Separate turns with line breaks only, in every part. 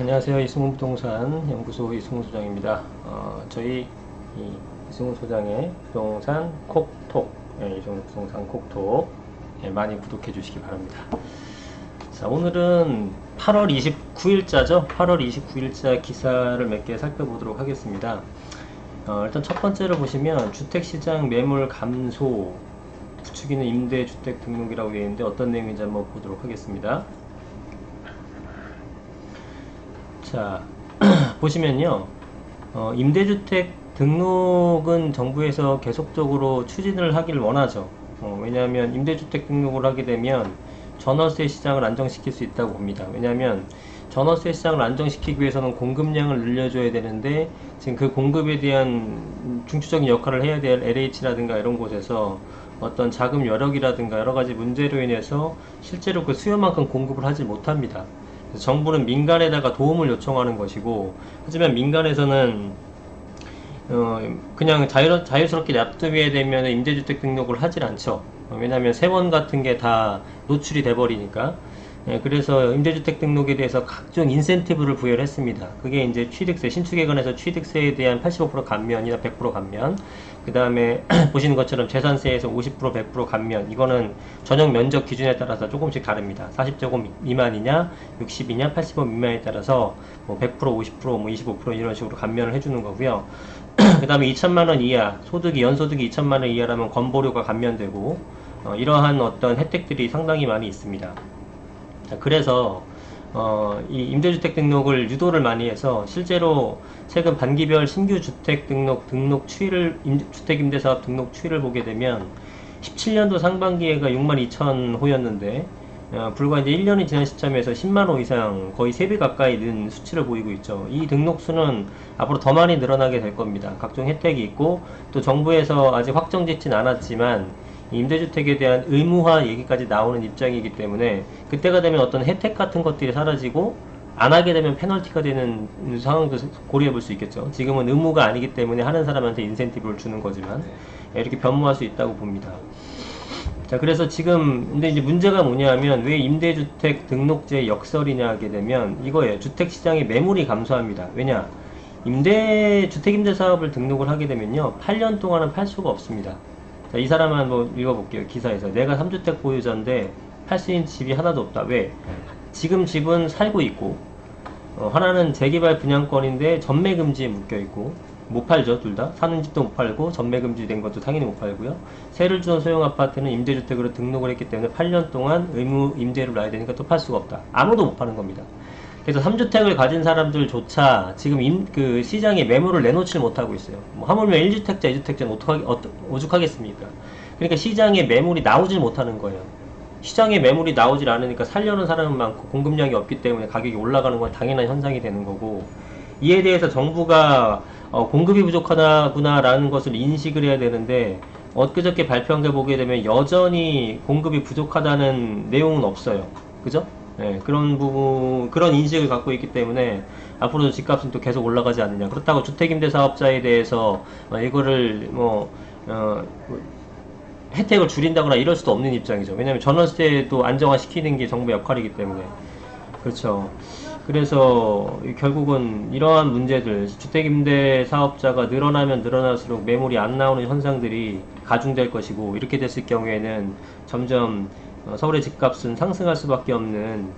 안녕하세요. 이승훈 부동산 연구소 이승훈 소장입니다. 어, 저희 이 이승훈 소장의 부동산 콕톡, 예, 이승훈 부동산 콕톡 예, 많이 구독해 주시기 바랍니다. 자, 오늘은 8월 29일자죠. 8월 29일자 기사를 몇 개 살펴보도록 하겠습니다. 어, 일단 첫 번째로 보시면 주택시장 매물 감소 부추기는 임대주택 등록이라고 되어 있는데 어떤 내용인지 한번 보도록 하겠습니다. 자, 보시면요. 어, 임대주택 등록은 정부에서 계속적으로 추진을 하길 원하죠. 어, 왜냐하면 임대주택 등록을 하게 되면 전월세 시장을 안정시킬 수 있다고 봅니다. 왜냐하면 전월세 시장을 안정시키기 위해서는 공급량을 늘려줘야 되는데 지금 그 공급에 대한 중추적인 역할을 해야 될 LH라든가 이런 곳에서 어떤 자금 여력이라든가 여러 가지 문제로 인해서 실제로 그 수요만큼 공급을 하지 못합니다. 정부는 민간에다가 도움을 요청하는 것이고 하지만 민간에서는 어, 그냥 자유, 자유스럽게 납득해야 되면 임대주택 등록을 하질 않죠. 어, 왜냐하면 세원 같은 게 다 노출이 돼버리니까. 예, 그래서 임대주택 등록에 대해서 각종 인센티브를 부여를 했습니다. 그게 이제 취득세, 신축에 관해서 취득세에 대한 85% 감면이나 100% 감면, 그 다음에 보시는 것처럼 재산세에서 50% 100% 감면, 이거는 전용 면적 기준에 따라서 조금씩 다릅니다. 40제곱 미만이냐, 60이냐, 80원 미만에 따라서 뭐 100%, 50%, 뭐 25% 이런 식으로 감면을 해주는 거고요. 그 다음에 2천만 원 이하, 소득이, 연소득이 2천만 원 이하라면 건보료가 감면되고, 어, 이러한 어떤 혜택들이 상당히 많이 있습니다. 자, 그래서 어, 이 임대주택 등록을 유도를 많이 해서 실제로 최근 반기별 신규 주택 등록 등록 추이를 임, 주택 임대사업 등록 추이를 보게 되면 17년도 상반기에가 6만 2천 호였는데 어, 불과 이제 1년이 지난 시점에서 10만 호 이상 거의 3배 가까이 는 수치를 보이고 있죠. 이 등록수는 앞으로 더 많이 늘어나게 될 겁니다. 각종 혜택이 있고 또 정부에서 아직 확정짓진 않았지만 임대주택에 대한 의무화 얘기까지 나오는 입장이기 때문에 그때가 되면 어떤 혜택 같은 것들이 사라지고 안 하게 되면 페널티가 되는 상황도 고려해 볼 수 있겠죠. 지금은 의무가 아니기 때문에 하는 사람한테 인센티브를 주는 거지만 이렇게 변모할 수 있다고 봅니다. 자, 그래서 지금, 근데 이제 문제가 뭐냐면, 왜 임대주택 등록제 역설이냐 하게 되면, 이거예요. 주택시장의 매물이 감소합니다. 왜냐? 임대, 주택임대 사업을 등록을 하게 되면요, 8년 동안은 팔 수가 없습니다. 자, 이 사람 한번 읽어볼게요. 기사에서. 내가 3주택 보유자인데, 팔 수 있는 집이 하나도 없다. 왜? 지금 집은 살고 있고, 어, 하나는 재개발 분양권인데, 전매금지에 묶여 있고, 못 팔죠, 둘 다. 사는 집도 못 팔고, 전매금지 된 것도 당연히 못 팔고요. 세를 주는 소형 아파트는 임대주택으로 등록을 했기 때문에 8년 동안 의무 임대를 놔야 되니까 또 팔 수가 없다. 아무도 못 파는 겁니다. 그래서 3주택을 가진 사람들조차 지금 임, 그 시장에 매물을 내놓지 못하고 있어요. 뭐 하물며 1주택자, 2주택자는 어떡하, 어, 오죽하겠습니까? 그러니까 시장에 매물이 나오질 못하는 거예요. 시장에 매물이 나오질 않으니까 살려는 사람은 많고 공급량이 없기 때문에 가격이 올라가는 건 당연한 현상이 되는 거고 이에 대해서 정부가 어, 공급이 부족하다구나라는 것을 인식을 해야 되는데 엊그저께 발표한 게 보게 되면 여전히 공급이 부족하다는 내용은 없어요. 그죠? 예, 그런 부분, 그런 인식을 갖고 있기 때문에 앞으로도 집값은 또 계속 올라가지 않느냐. 그렇다고 주택임대 사업자에 대해서 어, 이거를 뭐, 어, 뭐 혜택을 줄인다거나 이럴 수도 없는 입장이죠. 왜냐하면 전월세도 안정화시키는 게 정부 역할이기 때문에. 그렇죠. 그래서 결국은 이러한 문제들, 주택임대 사업자가 늘어나면 늘어날수록 매물이 안 나오는 현상들이 가중될 것이고 이렇게 됐을 경우에는 점점 어, 서울의 집값은 상승할 수밖에 없는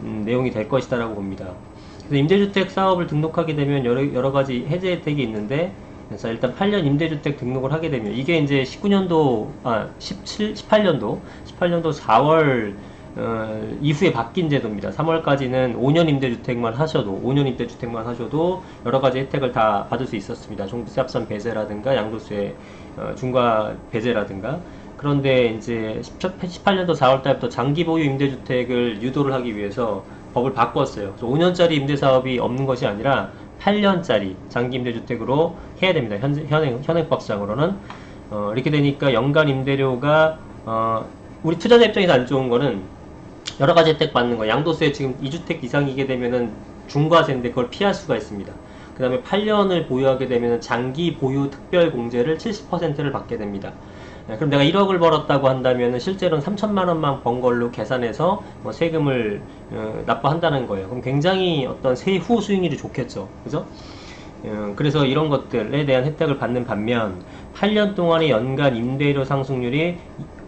음, 내용이 될 것이다라고 봅니다. 그래서 임대주택 사업을 등록하게 되면 여러, 여러 가지 해제 혜택이 있는데 그래서 일단 8년 임대주택 등록을 하게 되면 이게 이제 19년도 아 17, 18년도 18년도 4월 어, 이후에 바뀐 제도입니다. 3월까지는 5년 임대주택만 하셔도 5년 임대주택만 하셔도 여러 가지 혜택을 다 받을 수 있었습니다. 종부세 합산 배제라든가 양도세 어, 중과 배제라든가 그런데 이제 18년도 4월달부터 장기 보유 임대주택을 유도를 하기 위해서 법을 바꿨어요. 5년짜리 임대 사업이 없는 것이 아니라 8년짜리 장기 임대주택으로 해야 됩니다. 현, 현행, 현행법상으로는 어, 이렇게 되니까 연간 임대료가 어, 우리 투자자 입장에서 안 좋은 거는 여러 가지 혜택 받는 거. 양도세 지금 2주택 이상이게 되면은 중과세인데 그걸 피할 수가 있습니다. 그 다음에 8년을 보유하게 되면 장기 보유 특별 공제를 70%를 받게 됩니다. 네, 그럼 내가 1억을 벌었다고 한다면 실제로는 3천만 원만 번 걸로 계산해서 뭐 세금을 어, 납부한다는 거예요. 그럼 굉장히 어떤 세후 수익률이 좋겠죠. 그죠? 어, 그래서 이런 것들에 대한 혜택을 받는 반면 8년 동안의 연간 임대료 상승률이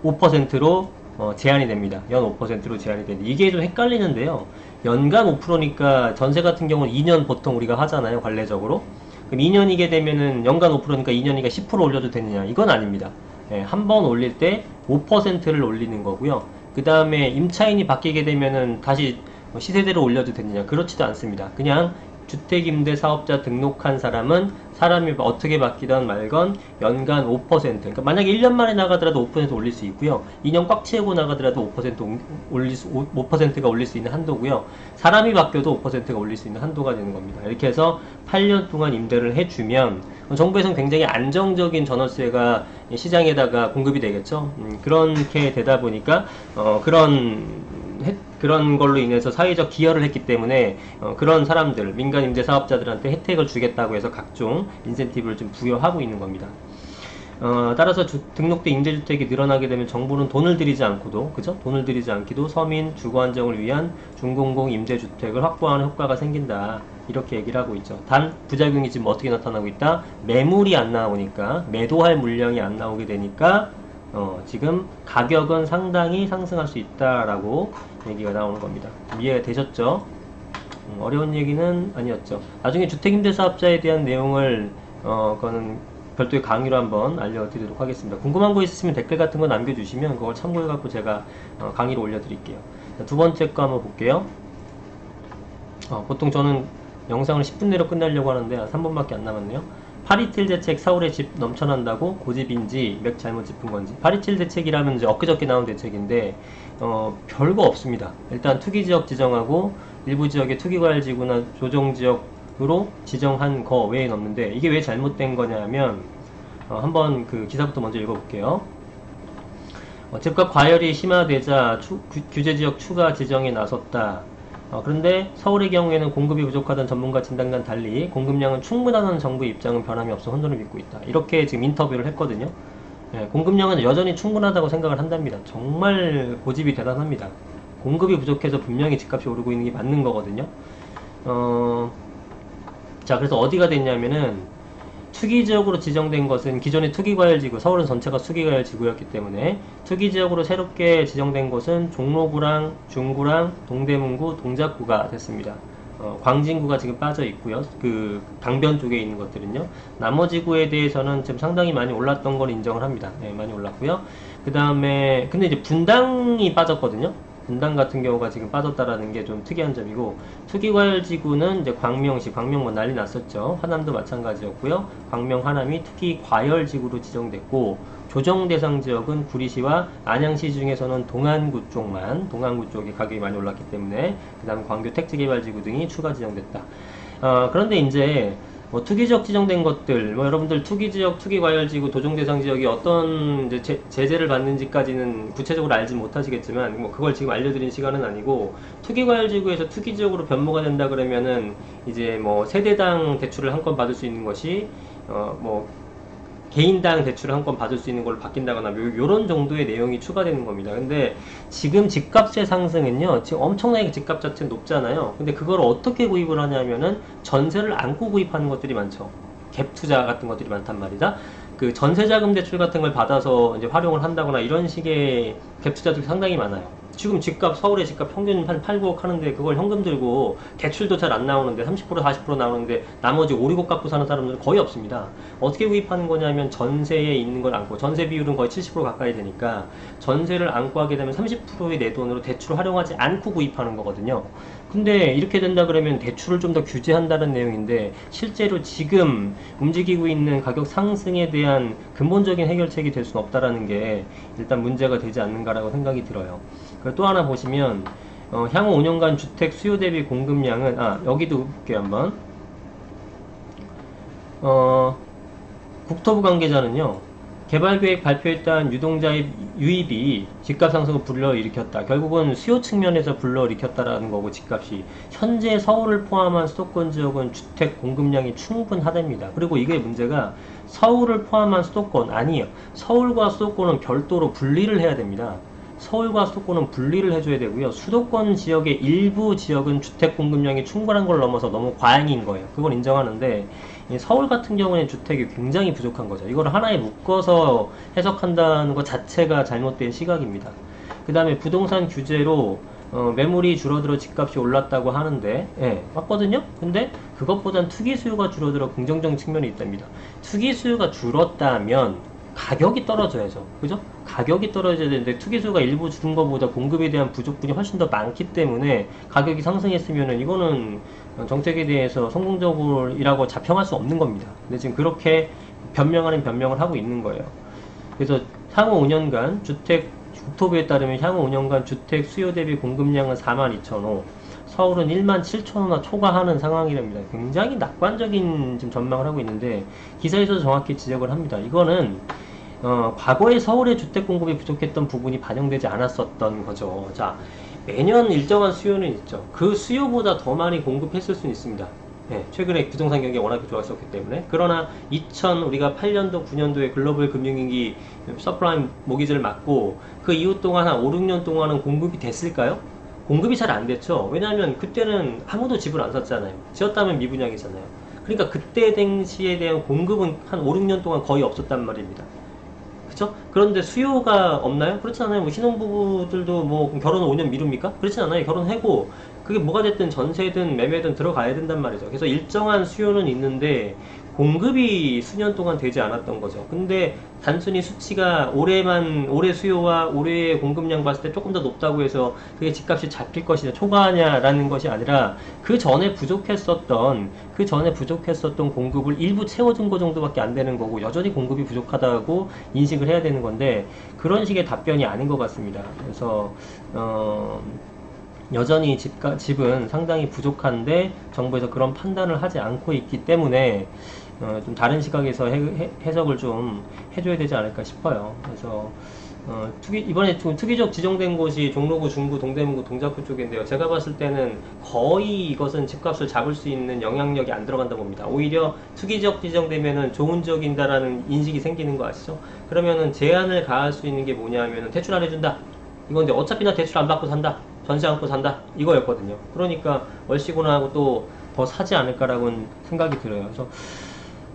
5%로 어, 제한이 됩니다. 연 5%로 제한이 되는데 이게 좀 헷갈리는데요. 연간 5%니까 전세 같은 경우는 2년 보통 우리가 하잖아요. 관례적으로. 그럼 2년이게 되면은 연간 5%니까 2년이니까 10% 올려도 되느냐? 이건 아닙니다. 예, 한 번 올릴 때 5%를 올리는 거고요. 그 다음에 임차인이 바뀌게 되면은 다시 뭐 시세대로 올려도 되느냐? 그렇지도 않습니다. 그냥 주택임대 사업자 등록한 사람은 사람이 어떻게 바뀌던 말건 연간 5% 그러니까 만약에 1년 만에 나가더라도 5% 올릴 수 있고요. 2년 꽉 채우고 나가더라도 5% 올릴 수, 5%가 올릴 수 있는 한도고요. 사람이 바뀌어도 5%가 올릴 수 있는 한도가 되는 겁니다. 이렇게 해서 8년 동안 임대를 해주면 정부에서는 굉장히 안정적인 전월세가 시장에다가 공급이 되겠죠? 음, 그렇게 되다 보니까 어, 그런 해- 그런 걸로 인해서 사회적 기여를 했기 때문에 어, 그런 사람들 민간 임대 사업자들한테 혜택을 주겠다고 해서 각종 인센티브를 좀 부여하고 있는 겁니다. 어, 따라서 주- 등록된 임대주택이 늘어나게 되면 정부는 돈을 들이지 않고도 그죠? 돈을 들이지 않기도 서민 주거 안정을 위한 중공공 임대주택을 확보하는 효과가 생긴다 이렇게 얘기를 하고 있죠. 단 부작용이 지금 어떻게 나타나고 있다? 매물이 안 나오니까 매도할 물량이 안 나오게 되니까 어, 지금 가격은 상당히 상승할 수 있다라고 얘기가 나오는 겁니다. 이해가 되셨죠? 음, 어려운 얘기는 아니었죠. 나중에 주택임대사업자에 대한 내용을 어, 그거는 별도의 강의로 한번 알려드리도록 하겠습니다. 궁금한 거 있으시면 댓글 같은 거 남겨주시면 그걸 참고해갖고 제가 어, 강의로 올려드릴게요. 자, 두 번째 거 한번 볼게요. 어, 보통 저는 영상을 10분 내로 끝내려고 하는데 한 3분밖에 안 남았네요. 파리틸 대책 서울의 집 넘쳐난다고 고집인지 맥 잘못 짚은 건지 파리틸 대책이라면 이제 엊그저께 나온 대책인데 어, 별거 없습니다. 일단 투기 지역 지정하고 일부 지역의 투기 과열 지구나 조정 지역으로 지정한 거 외에는 없는데 이게 왜 잘못된 거냐면 어, 한번 그 기사부터 먼저 읽어볼게요. 어, 집값 과열이 심화되자 추- 규- 규제 지역 추가 지정에 나섰다. 어, 그런데 서울의 경우에는 공급이 부족하던 전문가 진단과 달리 공급량은 충분하다는 정부 입장은 변함이 없어 혼돈을 믿고 있다. 이렇게 지금 인터뷰를 했거든요. 예, 공급량은 여전히 충분하다고 생각을 한답니다. 정말 고집이 대단합니다. 공급이 부족해서 분명히 집값이 오르고 있는 게 맞는 거거든요. 어, 자, 그래서 어디가 됐냐면은 투기 지역으로 지정된 것은 기존의 투기과열지구, 서울은 전체가 투기과열지구였기 때문에 투기 지역으로 새롭게 지정된 곳은 종로구랑 중구랑 동대문구, 동작구가 됐습니다. 어, 광진구가 지금 빠져 있고요. 그 강변 쪽에 있는 것들은요. 나머지 구에 대해서는 지금 상당히 많이 올랐던 걸 인정을 합니다. 네, 많이 올랐고요. 그 다음에 근데 이제 분당이 빠졌거든요. 분당 같은 경우가 지금 빠졌다라는 게 좀 특이한 점이고 투기과열지구는 이제 광명시, 광명 뭐 난리 났었죠. 하남도 마찬가지였고요. 광명, 하남이 투기과열지구로 지정됐고 조정 대상 지역은 구리시와 안양시 중에서는 동안구 쪽만 동안구 쪽이 가격이 많이 올랐기 때문에 그 다음 광교 택지개발지구 등이 추가 지정됐다. 어, 그런데 이제 뭐 투기 지역 지정된 것들, 뭐 여러분들 투기 지역, 투기 과열 지구, 도정 대상 지역이 어떤 제, 제재를 받는지까지는 구체적으로 알지 못하시겠지만, 뭐 그걸 지금 알려드린 시간은 아니고, 투기 과열 지구에서 투기 지역으로 변모가 된다 그러면은 이제 뭐 세대당 대출을 한 건 받을 수 있는 것이 어뭐 개인당 대출을 한건 받을 수 있는 걸로 바뀐다거나 요- 요런 정도의 내용이 추가되는 겁니다. 근데 지금 집값의 상승은요, 지금 엄청나게 집값 자체는 높잖아요. 근데 그걸 어떻게 구입을 하냐면은 전세를 안고 구입하는 것들이 많죠. 갭 투자 같은 것들이 많단 말이다. 그 전세자금 대출 같은 걸 받아서 이제 활용을 한다거나 이런 식의 갭 투자들이 상당히 많아요. 지금 집값 서울의 집값 평균 한 8, 9억 하는데 그걸 현금 들고 대출도 잘 안 나오는데 30% 40% 나오는데 나머지 5, 6억 갖고 사는 사람들은 거의 없습니다. 어떻게 구입하는 거냐면 전세에 있는 걸 안고 전세 비율은 거의 70% 가까이 되니까 전세를 안고 하게 되면 30%의 내 돈으로 대출을 활용하지 않고 구입하는 거거든요. 근데 이렇게 된다 그러면 대출을 좀 더 규제한다는 내용인데 실제로 지금 움직이고 있는 가격 상승에 대한 근본적인 해결책이 될 수는 없다라는 게 일단 문제가 되지 않는가라고 생각이 들어요. 그리고 또 하나 보시면 어, 향후 5년간 주택 수요 대비 공급량은 아 여기도 볼게요 한번 어, 국토부 관계자는요 개발 계획 발표했던 유동자의 유입이 집값 상승을 불러일으켰다. 결국은 수요 측면에서 불러일으켰다라는 거고 집값이 현재 서울을 포함한 수도권 지역은 주택 공급량이 충분하답니다. 그리고 이게 문제가 서울을 포함한 수도권 아니에요. 서울과 수도권은 별도로 분리를 해야 됩니다. 서울과 수도권은 분리를 해줘야 되고요. 수도권 지역의 일부 지역은 주택 공급량이 충분한 걸 넘어서 너무 과잉인 거예요. 그걸 인정하는데 이 서울 같은 경우에는 주택이 굉장히 부족한 거죠. 이걸 하나에 묶어서 해석한다는 것 자체가 잘못된 시각입니다. 그 다음에 부동산 규제로 어, 매물이 줄어들어 집값이 올랐다고 하는데, 예, 맞거든요? 근데 그것보단 투기 수요가 줄어들어 긍정적인 측면이 있답니다. 투기 수요가 줄었다면 가격이 떨어져야죠. 그죠? 가격이 떨어져야 되는데 투기 수요가 일부 줄은 것보다 공급에 대한 부족분이 훨씬 더 많기 때문에 가격이 상승했으면은 이거는 정책에 대해서 성공적이라고 자평할 수 없는 겁니다. 근데 지금 그렇게 변명 아닌 변명을 하고 있는 거예요. 그래서 향후 5년간 주택 국토부에 따르면 향후 5년간 주택 수요 대비 공급량은 42,000호, 서울은 1만 7천호나 초과하는 상황이랍니다. 굉장히 낙관적인 지금 전망을 하고 있는데 기사에서도 정확히 지적을 합니다. 이거는 어, 과거에 서울의 주택 공급이 부족했던 부분이 반영되지 않았었던 거죠. 자, 매년 일정한 수요는 있죠. 그 수요보다 더 많이 공급했을 수는 있습니다. 예, 최근에 부동산 경기가 워낙에 좋았었기 때문에 그러나 2000 우리가 8년도 9년도에 글로벌 금융위기 서프라임 모기지를 맞고 그 이후 동안 한 5, 6년 동안은 공급이 됐을까요? 공급이 잘 안 됐죠. 왜냐하면 그때는 아무도 집을 안 샀잖아요. 지었다면 미분양이잖아요. 그러니까 그때 당시에 대한 공급은 한 5, 6년 동안 거의 없었단 말입니다. 그쵸? 그런데 수요가 없나요? 그렇지 않아요. 뭐 신혼부부들도 뭐 결혼을 5년 미룹니까? 그렇지 않아요. 결혼하고 그게 뭐가 됐든 전세든 매매든 들어가야 된단 말이죠. 그래서 일정한 수요는 있는데 공급이 수년 동안 되지 않았던 거죠. 근데 단순히 수치가 올해만 올해 수요와 올해의 공급량 봤을 때 조금 더 높다고 해서 그게 집값이 잡힐 것이냐 초과하냐라는 것이 아니라 그 전에 부족했었던 그 전에 부족했었던 공급을 일부 채워준 거 정도밖에 안 되는 거고 여전히 공급이 부족하다고 인식을 해야 되는 건데 그런 식의 답변이 아닌 것 같습니다. 그래서 어. 여전히 집가, 집은 상당히 부족한데 정부에서 그런 판단을 하지 않고 있기 때문에 어, 좀 다른 시각에서 해, 해석을 좀 해줘야 되지 않을까 싶어요. 그래서 어, 투기, 이번에 좀 투기적 지정된 곳이 종로구, 중구, 동대문구, 동작구 쪽인데요. 제가 봤을 때는 거의 이것은 집값을 잡을 수 있는 영향력이 안 들어간다 봅니다. 오히려 투기적 지정되면은 좋은 지역인다라는 인식이 생기는 거 아시죠? 그러면은 제한을 가할 수 있는 게 뭐냐면은 대출 안 해준다. 이건데 어차피 나 대출 안 받고 산다. 전세 안고 산다. 이거였거든요. 그러니까 월시구나 하고 또 더 사지 않을까라고는 생각이 들어요. 그래서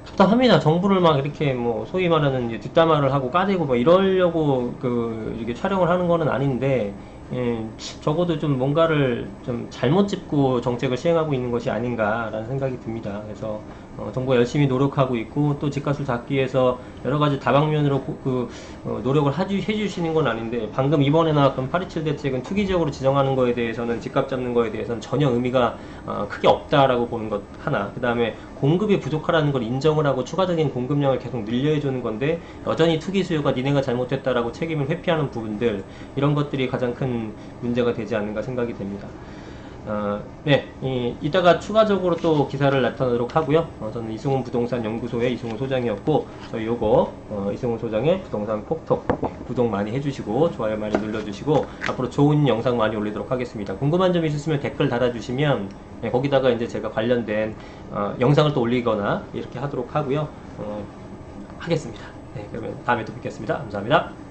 답답합니다. 정부를 막 이렇게 뭐 소위 말하는 이제 뒷담화를 하고 까대고 뭐 이러려고 그 이렇게 촬영을 하는 거는 아닌데 예, 적어도 좀 뭔가를 좀 잘못 짚고 정책을 시행하고 있는 것이 아닌가라는 생각이 듭니다. 그래서 어, 정부가 열심히 노력하고 있고 또 집값을 잡기 위해서 여러 가지 다방면으로 고- 그 어, 노력을 하주, 해주시는 건 아닌데 방금 이번에 나왔던 827 대책은 투기적으로 지정하는 거에 대해서는 집값 잡는 거에 대해서는 전혀 의미가 어, 크게 없다라고 보는 것 하나 그 다음에 공급이 부족하다는 걸 인정을 하고 추가적인 공급량을 계속 늘려해 주는 건데 여전히 투기 수요가 니네가 잘못했다라고 책임을 회피하는 부분들 이런 것들이 가장 큰 문제가 되지 않는가 생각이 됩니다. 어, 네, 이, 이따가 추가적으로 또 기사를 나타내도록 하고요. 어, 저는 이승훈 부동산 연구소의 이승훈 소장이었고, 저희 요거, 어, 이승훈 소장의 부동산 콕톡, 네, 구독 많이 해주시고, 좋아요 많이 눌러주시고, 앞으로 좋은 영상 많이 올리도록 하겠습니다. 궁금한 점 있으시면 댓글 달아주시면, 네, 거기다가 이제 제가 관련된, 어, 영상을 또 올리거나, 이렇게 하도록 하고요. 어, 하겠습니다. 네, 그러면 다음에 또 뵙겠습니다. 감사합니다.